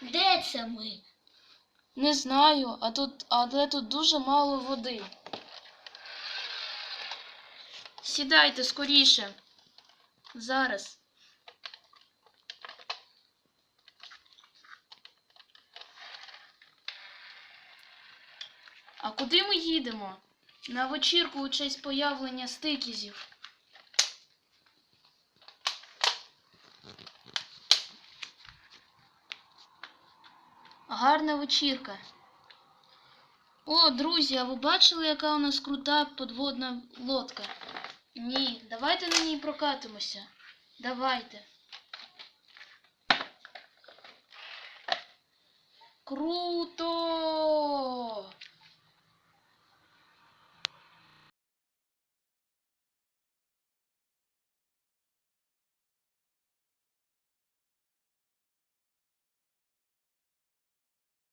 Де це ми? Не знаю, а тут, але тут дуже мало води. Сідайте скоріше. Зараз. А куди ми їдемо? На вечірку у честь появлення стикізів. Гарна вечірка. О, друзі, а ви бачили, яка у нас крута подводна лодка? Ні, давайте на ній прокатимося. Давайте. Круто!